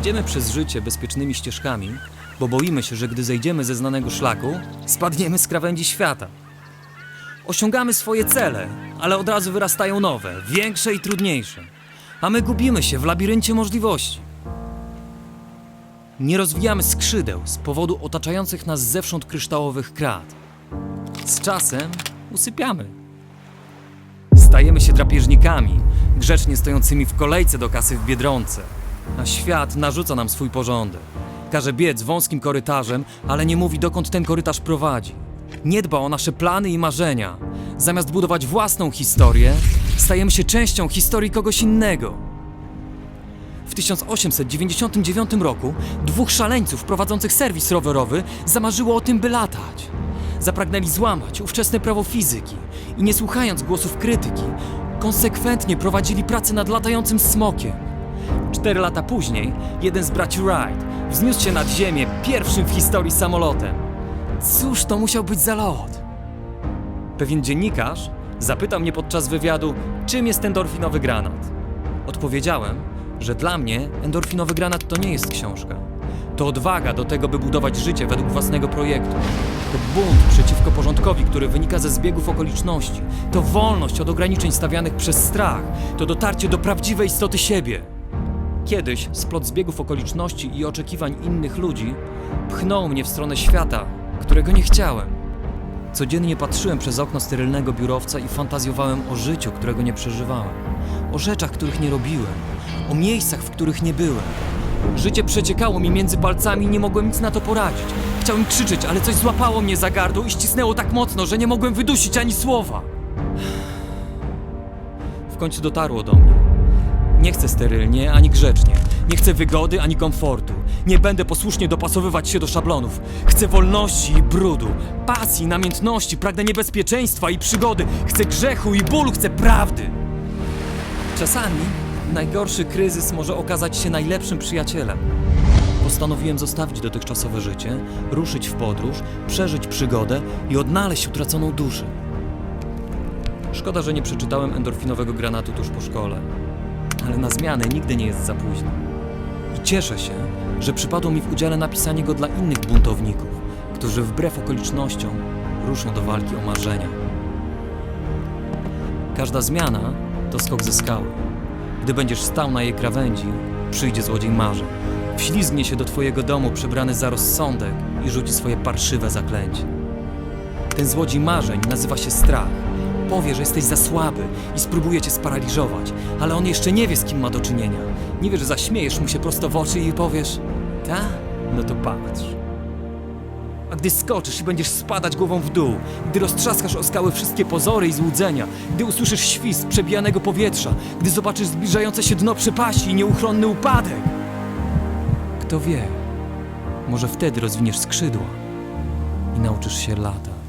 Idziemy przez życie bezpiecznymi ścieżkami, bo boimy się, że gdy zejdziemy ze znanego szlaku, spadniemy z krawędzi świata. Osiągamy swoje cele, ale od razu wyrastają nowe, większe i trudniejsze. A my gubimy się w labiryncie możliwości. Nie rozwijamy skrzydeł z powodu otaczających nas zewsząd kryształowych krat. Z czasem usypiamy. Stajemy się drapieżnikami, grzecznie stojącymi w kolejce do kasy w Biedronce. A świat narzuca nam swój porządek. Każe biec wąskim korytarzem, ale nie mówi dokąd ten korytarz prowadzi. Nie dba o nasze plany i marzenia. Zamiast budować własną historię, stajemy się częścią historii kogoś innego. W 1899 roku dwóch szaleńców prowadzących serwis rowerowy zamarzyło o tym, by latać. Zapragnęli złamać ówczesne prawo fizyki i nie słuchając głosów krytyki, konsekwentnie prowadzili pracę nad latającym smokiem. Cztery lata później jeden z braci Wright wzniósł się nad ziemię pierwszym w historii samolotem. Cóż to musiał być za lot? Pewien dziennikarz zapytał mnie podczas wywiadu, czym jest endorfinowy granat. Odpowiedziałem, że dla mnie endorfinowy granat to nie jest książka. To odwaga do tego, by budować życie według własnego projektu. To bunt przeciwko porządkowi, który wynika ze zbiegów okoliczności. To wolność od ograniczeń stawianych przez strach. To dotarcie do prawdziwej istoty siebie. Kiedyś splot zbiegów okoliczności i oczekiwań innych ludzi pchnął mnie w stronę świata, którego nie chciałem. Codziennie patrzyłem przez okno sterylnego biurowca i fantazjowałem o życiu, którego nie przeżywałem, o rzeczach, których nie robiłem, o miejscach, w których nie byłem. Życie przeciekało mi między palcami i nie mogłem nic na to poradzić. Chciałem krzyczeć, ale coś złapało mnie za gardło i ścisnęło tak mocno, że nie mogłem wydusić ani słowa. W końcu dotarło do mnie. Nie chcę sterylnie ani grzecznie. Nie chcę wygody ani komfortu. Nie będę posłusznie dopasowywać się do szablonów. Chcę wolności i brudu, pasji, namiętności, pragnę niebezpieczeństwa i przygody. Chcę grzechu i bólu, chcę prawdy. Czasami najgorszy kryzys może okazać się najlepszym przyjacielem. Postanowiłem zostawić dotychczasowe życie, ruszyć w podróż, przeżyć przygodę i odnaleźć utraconą duszę. Szkoda, że nie przeczytałem endorfinowego granatu tuż po szkole ale na zmianę nigdy nie jest za późno. I cieszę się, że przypadło mi w udziale napisanie go dla innych buntowników, którzy wbrew okolicznościom ruszą do walki o marzenia. Każda zmiana to skok ze skały. Gdy będziesz stał na jej krawędzi, przyjdzie złodziej marzeń. Wślizgnie się do twojego domu przebrany za rozsądek i rzuci swoje parszywe zaklęcie. Ten złodziej marzeń nazywa się strach. Powie, że jesteś za słaby i spróbuje cię sparaliżować, ale on jeszcze nie wie, z kim ma do czynienia. Nie wie, że zaśmiejesz mu się prosto w oczy i powiesz: Ta? No to patrz. A gdy skoczysz i będziesz spadać głową w dół, gdy roztrzaskasz o skały wszystkie pozory i złudzenia, gdy usłyszysz świst przebijanego powietrza, gdy zobaczysz zbliżające się dno przepaści i nieuchronny upadek, kto wie, może wtedy rozwiniesz skrzydła i nauczysz się latać.